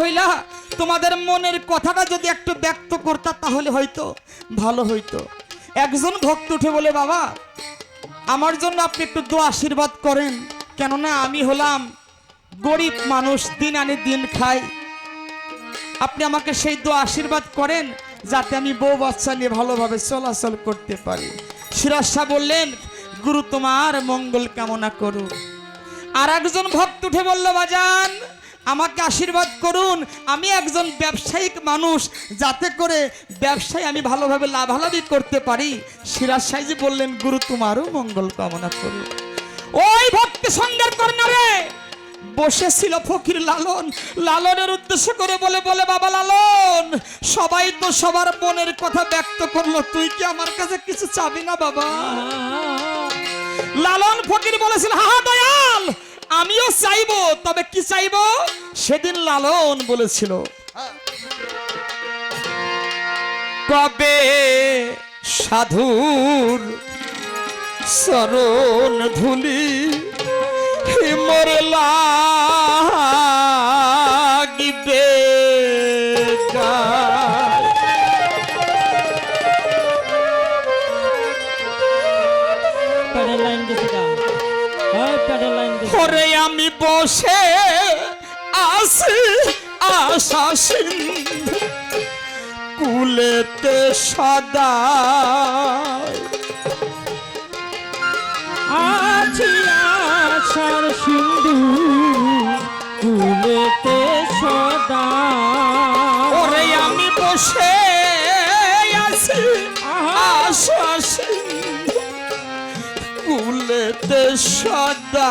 হইলা, তোমাদের মনের কথাটা যদি একটু ব্যক্ত করতা, তাহলে হয়তো ভালো হইতো। একজন ভক্ত উঠে বলে, বাবা, আমার জন্য আপনি একটু দো আশীর্বাদ করেন। কেননা আমি হলাম গরিব মানুষ, দিন আনি দিন খাই। আপনি আমাকে সেই দো আশীর্বাদ করেন, যাতে আমি বউ বাচ্চা নিয়ে ভালোভাবে চলাচল করতে পারি। সিরাজ বললেন, গুরু তোমার মঙ্গল কামনা করুন আর একজন ভক্ত উঠে বলল, বাজান আমাকে আশীর্বাদ করুন। আমি একজন ব্যবসায়িক মানুষ যাতে করে ব্যবসায় আমি ভালোভাবে লাভালাভি করতে পারি। সিরাজ সাহেজি বললেন গুরু তোমারও মঙ্গল কামনা করুন ওই ভক্তি সঙ্গের কর্নারে বসেছিল ফকির লালন। লালনের উদ্দেশ্য করে বলে বলে বাবা লালন সবাই তো সবার মনের কথা ব্যক্ত করল। তুই কি আমার কাছে কিছু চাবি না বাবা? লালন ফকির বলেছিল হা, দয়াল আমিও চাইব তবে কি চাইব? সেদিন লালন বলেছিল। কবে সাধুর চরণ ধুলি মোর আসি আশা সিন্ধু। কুলেতে সদা। আছি আশার সিন্ধু, কুলেতে সদা। ওরে আমি বসে আছি আশা সিন্ধু, কুলেতে সদা।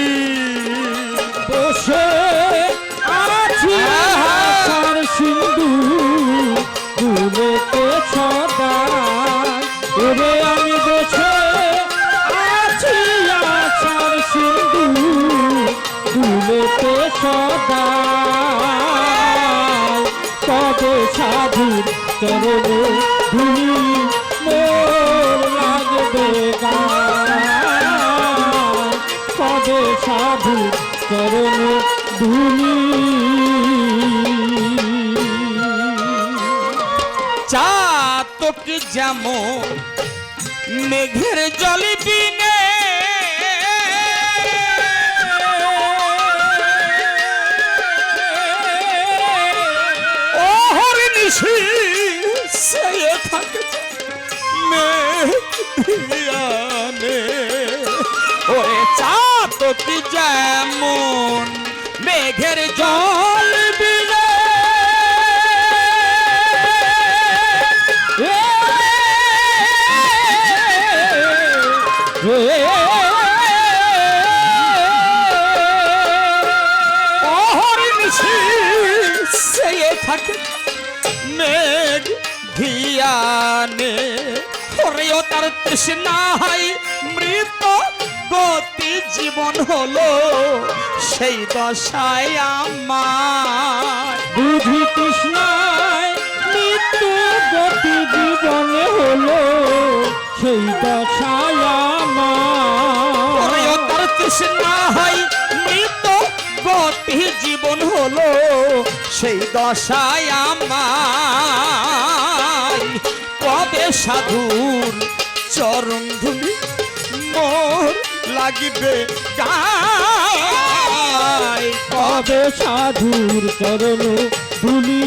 সদা কবে সাধুর চরণে ধুলি মোর লাগবে গায় কবে সাধু চরণে ধুলি। চাতক যেমন মেঘের জল সে থাকে মেঘিয়ানে। ওরে চাতক যেমন মেঘের জল তার তৃষ্ণাই মৃত গতি জীবন হলো সেই দশায় আমার। বুঝি তৃষ্ণায় মৃত্যু গতি জীবনে হলো সেই দশায় আমার। তার তৃষ্ণাই মৃত গতি জীবন হলো সেই দশায় আমার। কবে সাধুর চরণ ধুলি মোর লাগিবে গায় কবে সাধুর চরণ ধুলি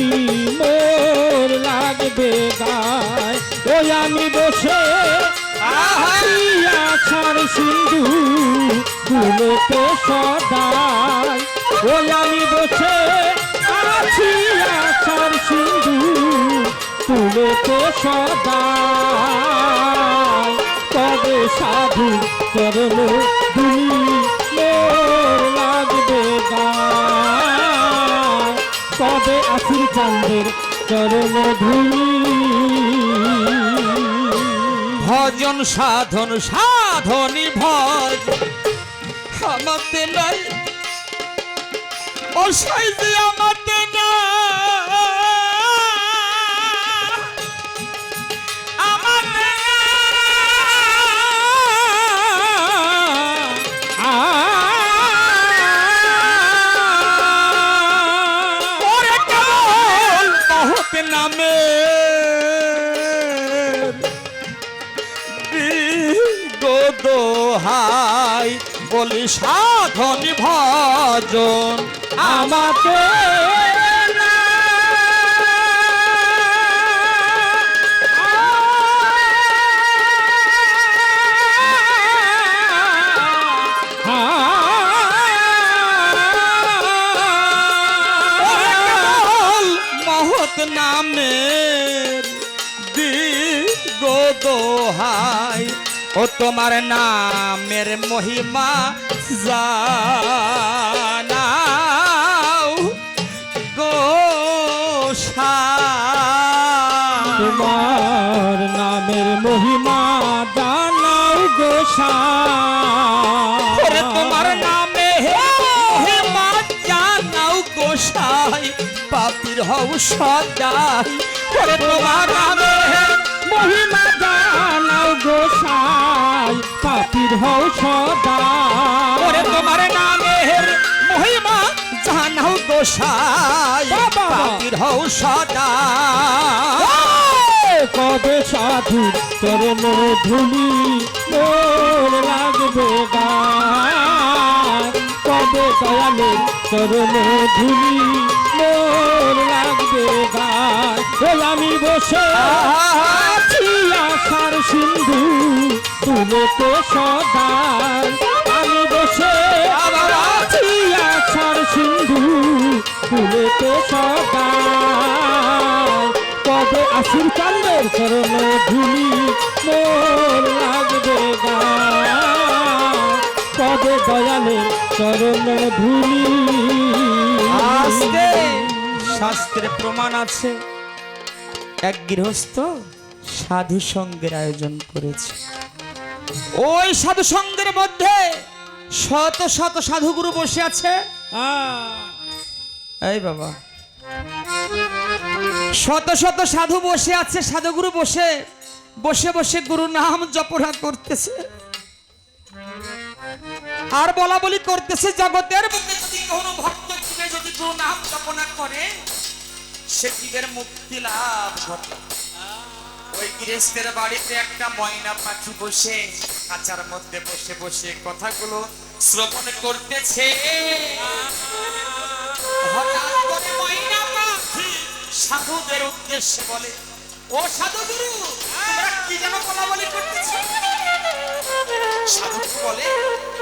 মোর লাগবে গায় ওই আমি বসে আছি আছার সিন্ধু গুলোতে সদাই। ওই আমি বসে আছি আছার সিন্ধু তুলেতে কবে সাধু চরণ ধুলি মোর লাগবে চান্দের চরণ ধুলি। ভজন সাধন, সাধনী ভজ। আমাতে নাই। গোসাই নামে গোদোহাই বলি সাধন ভজন আমাকে নামের দি গোদোহাই ও তোমার নামের মহিমা জানাও গোসাই পাপির হও সদাই। ওরে তোমার নামে মহিমা জানাও গোসাই পাপির হও সদা ওরে তোমার নামে মহিমা জানাও গোসাই পাপির হও সদাই। কবে সাধু চরণ ধুলি মোর লাগবে কবে দয়ালের চরণ ধুলি, মোর লাগবে ওই আমি বসে আছি আশার সিন্ধু তুলেতে সদাই। আমি বসে আছি আশার সিন্ধু তুলেতে সদাই। কবে আসুর কান্দের চরণ ধুলি, মোর লাগবে গান কবে দয়ালের চরণ ধুলি শাস্ত্রে প্রমাণ আছে এক গৃহস্থ সাধু সঙ্গের আয়োজন করেছে। ওই সাধু সঙ্গের মধ্যে শত শত সাধুগুরু বসে আছে। এই বাবা। শত শত সাধু বসে আছে সাধুগুরু বসে বসে বসে গুরু নাম জপনা করতেছে। আর বলা বলি করতেছে জগতের বুকে যদি কোনো ভক্ত জীবে যদি গুরু নাম জপনা করে সে জীবের মুক্তি লাভ ঘটে ওই গৃহস্থের বাড়িতে একটা ময়না পাখি বসে কাঁচার মধ্যে বসে বসে কথাগুলো শ্রবণ করতেছে। হঠাৎ করে ময়না পাখি সাধুদের উদ্দেশ্যে বলে ও সাধু গুরু তোমরা কি যেন বলা বলি করতেছো? সাধু বলে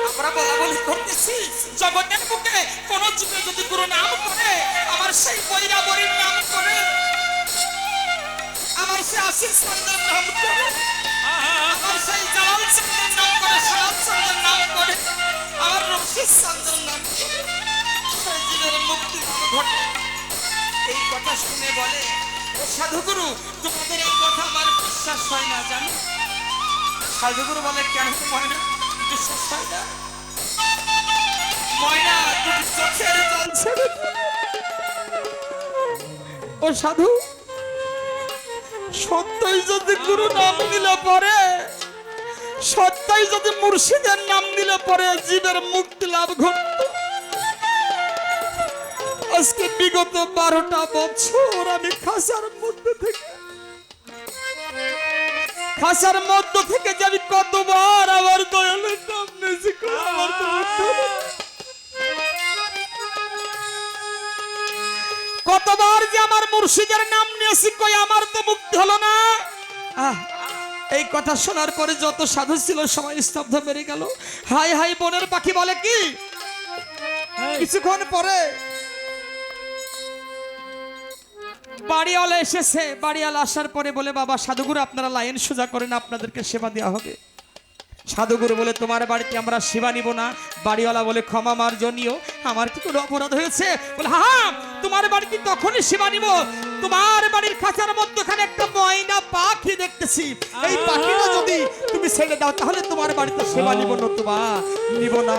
আমরা বলা বলি করতেছি। জগতের বুকে কোন যুগে যদি গুরু নাম করে আমার সেই বৈরাবরীর নাম করে আমার সেই আশিস চন্দ্রের নাম করে আমার সেই জালাল চন্দ্রের নাম করে সালাদ চন্দ্রের নাম করে আমার রশিদ চন্দ্রের নাম করে সেই মুক্তি ঘটে। এই কথা শুনে বলে সাধুগুরু, তোমাদের এই কথা আমার বিশ্বাস হয় না, জানো? সাধুগুরু বলে, কেন ময়না ও সাধু, সত্যই যদি গুরু নাম নিলে পরে, সত্যই যদি মুর্শিদের নাম নিলে পরে জীবের মুক্তি লাভ ঘটত। আজকে বিগত বারোটা বছর আমি খাসার মধ্যে থেকে খাসার মধ্য থেকে যে আমি কতবার আমার দয়ালের নাম নিয়েছি তো মুক্তি কতবার যে আমার মুর্শিদের নাম নিয়েছি কই আমার তো মুক্তি হলো না। এই কথা শোনার পরে যত সাধু ছিল সবাই স্তব্ধ বেড়ে গেল। হাই হাই বনের পাখি বলে কি? কিছুক্ষণ পরে বাড়িওয়ালা এসেছে। বাড়িওয়ালা আসার পরে বলে বাবা সাধুগুরু আপনারা লাইন সোজা করেন আপনাদেরকে সেবা দেওয়া হবে। সাধুগুরু বলে তোমার বাড়িতে আমরা সেবা নিব না। বাড়িওয়ালা বলে ক্ষমা মার্জনীয় আমার কি কোনো অপরাধ হয়েছে? বলে হ্যাঁ, তোমার বাড়িতে তখনই সেবা নিব? তোমার বাড়ির খাঁচার মধ্যখানে একটা ময়না পাখি দেখতেছি। এই পাখিটা যদি তুমি ছেড়ে দাও তাহলে তোমার বাড়িতে সেবা নিব নতুবা নিব না।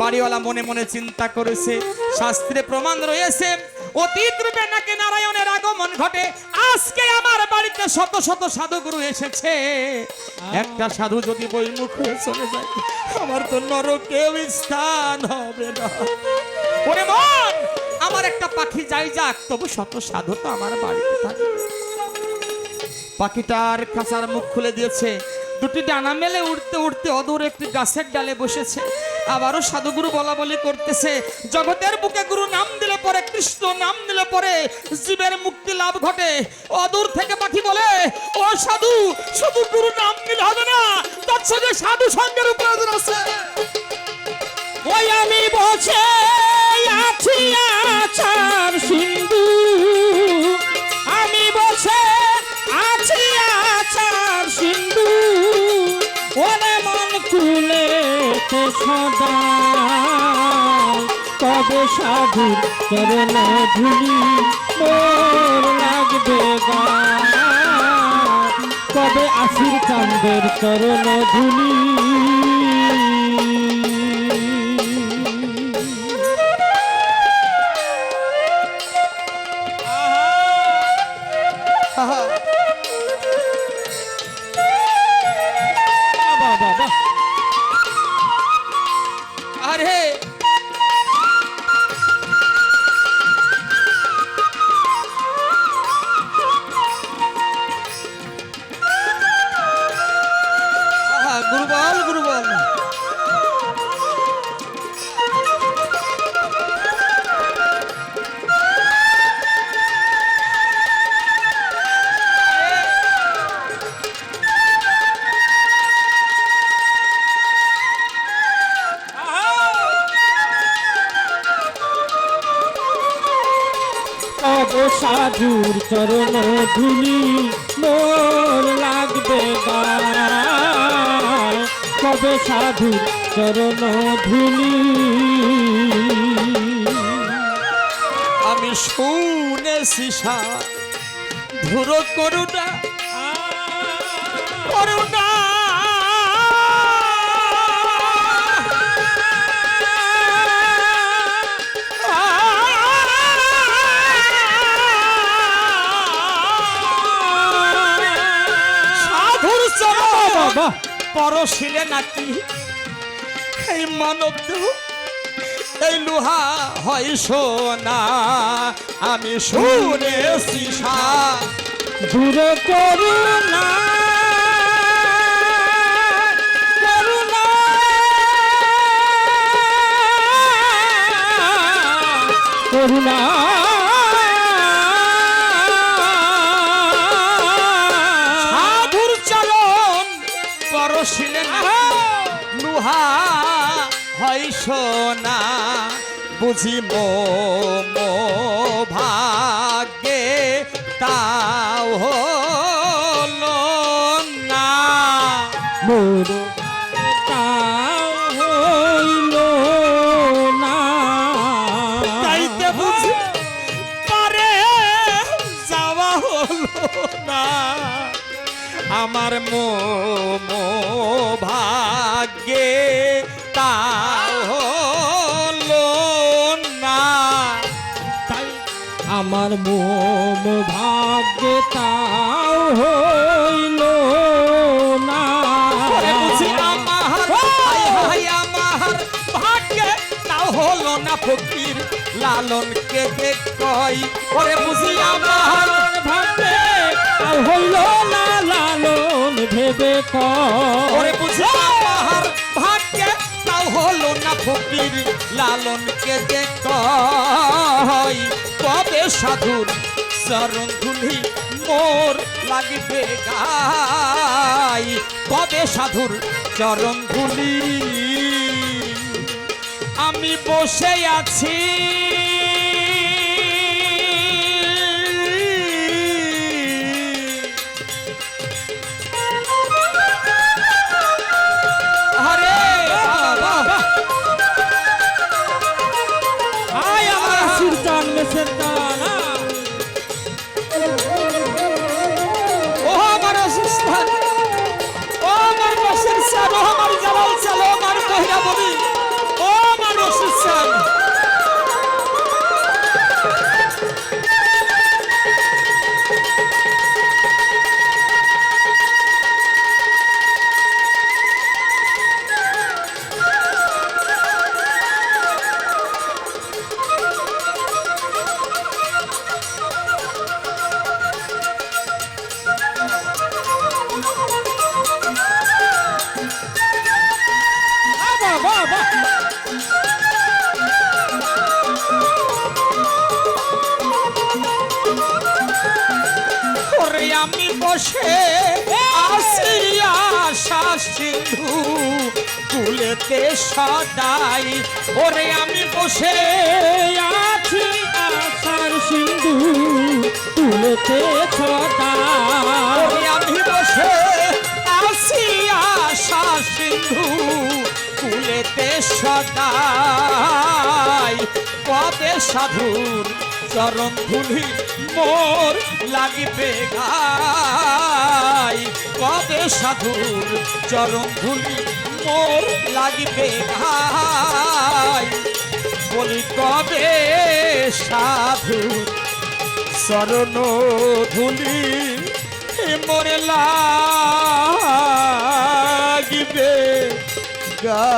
বাড়িওয়ালা মনে মনে চিন্তা করেছে শাস্ত্রে প্রমাণ রয়েছে অতীত রূপে নাকি নারায়ণের আগমন ঘটে। আজকে আমার বাড়িতে শত শত সাধুগুরু এসেছে। একটা সাধু যদি বইমুখ হয়ে চলে যায়, আমার তো নরকেও স্থান হবে না। আমার একটা পাখি যাই যাক, তবু শত সাধু তো আমার বাড়িতে থাকে। পাখিটার খাঁচার মুখ খুলে দিয়েছে। দুটি ডানা মেলে উঠতে উঠতে অদূর একটি গাছের ডালে বসেছে। আবারও সাধুগুরু বলা বলি করতেছে। জগতের বুকে গুরু নাম দিলে পরে, কৃষ্ণ নাম দিলে পরে জীবের মুক্তি লাভ ঘটে। অদূর থেকে পাখি বলে, ও সাধু, শুধু গুরু নাম দিলে হবে না, তার সঙ্গে সাধু সঙ্গের প্রয়োজন আছে। ওই আমি বসে আছি আচার সিন্ধু সদা? কবে সাধু চরণ ধুলি মোর লাগবে তবে আসির চান্দের চরণ ধুলি সাধুর চরণ ধুলি মোর লাগবে কবে সাধুর চরণ ধুলি? আমি শুনেছি সা ধুর করুণা করুণা পরশিলে নাকি? এই মানব দেহ এই লোহা হয় সোনা। আমি শুনেছি দূর করুণা। করুণা। হয় সোনা বুঝি মো মো ভাগ্যে তাও হলো না। মোর তাও হইল না। তাইতে বুঝি পারে যাওয়া হলো না। আমার মো মো ভাগ্যে আমার মোম ভাগ্যে তাও হইল না। হলো ফকির লালন কে কই ওরে বুঝি আমার ভাগ্যে তাও হইল না লালন ভেবে ওরে বুঝি আমার ভাগ্যে হলো না ফকির লালন কে কই কবে সাধুর চরণ ধুলি মোর লাগবে গাই কবে সাধুর চরণ ধুলি। আমি বসে আছি আমি বসে আসি আশা সিন্ধু তুলেতে সদাই। ওরে আমি বসে আছি আশার সিন্ধু তুলতে ওরে আমি বসে আসি আশা সিন্ধু তুলেতে সদাই। কবে সাধুর চরণ ধুলি মোর লাগিবে গাই কবে সাধুর চরণ ধুলি মোর লাগিবে গাই বলি, কবে সাধুর চরণ ধুলি মোরে লাগিবে গা